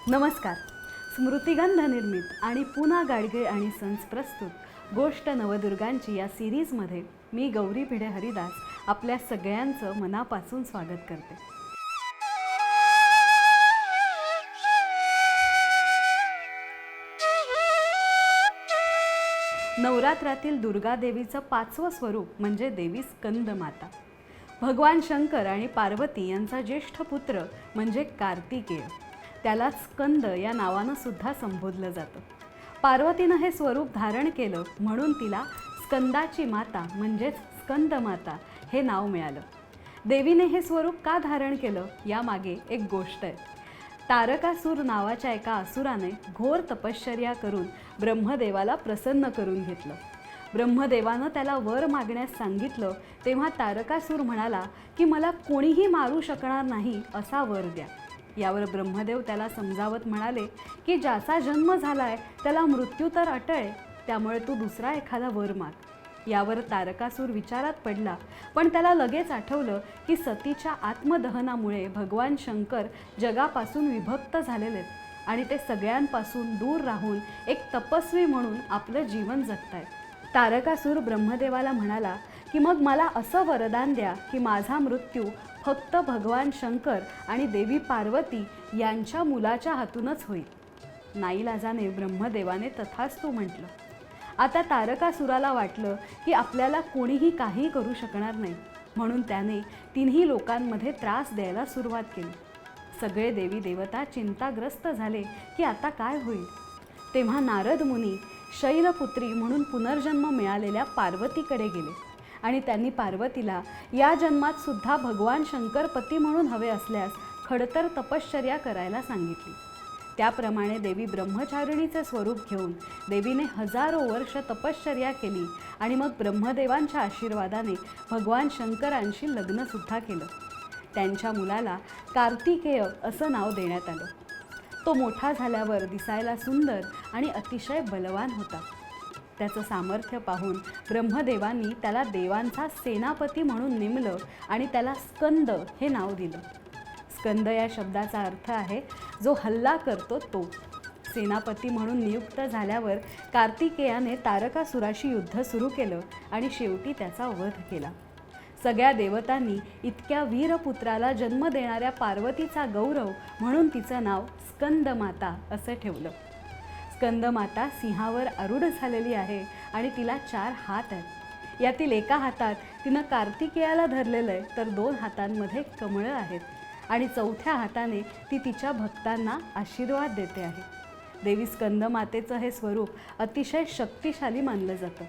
नमस्कार. स्मृतिगंध निर्मित आणि पुन्हा गाडगे आणि सन्स प्रस्तुत गोष्ट नवदुर्गांची या सिरीजमध्ये मी गौरी भिडे हरिदास आपल्या सगळ्यांचं मनापासून स्वागत करते. नवरात्रातील दुर्गादेवीचं पाचवं स्वरूप म्हणजे देवी स्कंद माता भगवान शंकर आणि पार्वती यांचा ज्येष्ठ पुत्र म्हणजे कार्तिकेय. त्याला स्कंद या नावानं सुद्धा संबोधलं जातं. पार्वतीनं हे स्वरूप धारण केलं म्हणून तिला स्कंदाची माता म्हणजेच स्कंद माता हे नाव मिळालं. देवीने हे स्वरूप का धारण केलं? यामागे एक गोष्ट आहे. तारकासूर नावाच्या एका असुराने घोर तपश्चर्या करून ब्रह्मदेवाला प्रसन्न करून घेतलं. ब्रह्मदेवानं त्याला वर मागण्यास सांगितलं तेव्हा तारकासूर म्हणाला की मला कोणीही मारू शकणार नाही असा वर द्या. यावर ब्रह्मदेव त्याला समजावत म्हणाले की ज्याचा जन्म झालाय त्याला मृत्यू तर अटळ आहे, त्यामुळे तू दुसरा एखादा वर माग यावर तारकासूर विचारात पडला पण त्याला लगेच आठवलं की सतीच्या आत्मदहनामुळे भगवान शंकर जगापासून विभक्त झालेले आहेत आणि ते सगळ्यांपासून दूर राहून एक तपस्वी म्हणून आपलं जीवन जगतायत. तारकासूर ब्रह्मदेवाला म्हणाला की मग मला असं वरदान द्या की माझा मृत्यू फक्त भगवान शंकर आणि देवी पार्वती यांच्या मुलाच्या हातूनच होईल. नाईलाजाने ब्रह्मदेवाने तथाच तो म्हटलं. आता तारकासुराला वाटलं की आपल्याला कोणीही काही करू शकणार नाही. म्हणून त्याने तिन्ही लोकांमध्ये त्रास द्यायला सुरुवात केली. सगळे देवी देवता चिंताग्रस्त झाले की आता काय होईल? तेव्हा नारद मुनी शैलपुत्री म्हणून पुनर्जन्म मिळालेल्या पार्वतीकडे गेले. आणि त्यांनी पार्वतीला या जन्मात सुद्धा भगवान शंकर पती म्हणून हवे असल्यास खडतर तपश्चर्या करायला सांगितली. त्याप्रमाणे देवी ब्रह्मचारिणीचे स्वरूप घेऊन देवीने हजारो वर्ष तपश्चर्या केली आणि मग ब्रह्मदेवांच्या आशीर्वादाने भगवान शंकरांशी लग्नसुद्धा केलं. त्यांच्या मुलाला कार्तिकेय असं नाव देण्यात आलं. तो मोठा झाल्यावर दिसायला सुंदर आणि अतिशय बलवान होता. त्याचं सामर्थ्य पाहून ब्रह्मदेवांनी त्याला देवांचा सेनापती म्हणून नेमलं आणि त्याला स्कंद हे नाव दिलं. स्कंद या शब्दाचा अर्थ आहे जो हल्ला करतो तो. सेनापती म्हणून नियुक्त झाल्यावर कार्तिकेयाने तारकासुराशी युद्ध सुरू केलं आणि शेवटी त्याचा वध केला. सगळ्या देवतांनी इतक्या वीरपुत्राला जन्म देणाऱ्या पार्वतीचा गौरव म्हणून तिचं नाव स्कंद माता असं ठेवलं. स्कंदमाता सिंहावर आरूढ झालेली आहे आणि तिला चार हात आहेत. यातील एका हातात तिनं कार्तिकेयाला धरलेलं आहे तर दोन हातांमध्ये कमळं आहेत. आणि चौथ्या हाताने ती तिच्या भक्तांना आशीर्वाद देते आहे. देवी स्कंदमातेचं हे स्वरूप अतिशय शक्तिशाली मानलं जातं.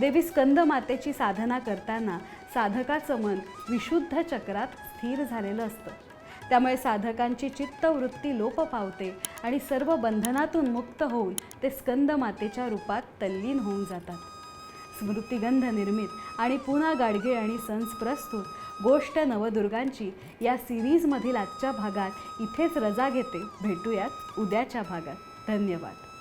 देवी स्कंदमातेची साधना करताना साधकाचं मन विशुद्ध चक्रात स्थिर झालेलं असतं. त्यामुळे साधकांची चित्तवृत्ती लोप पावते आणि सर्व बंधनातून मुक्त होऊन ते स्कंद मातेच्या रूपात तल्लीन होऊन जातात. स्मृतिगंध निर्मित आणि पुन्हा गाडगे आणि सन्स प्रस्तुत गोष्ट नवदुर्गांची या सिरीजमधील आजच्या भागात इथेच रजा घेते. भेटूयात उद्याच्या भागात. धन्यवाद.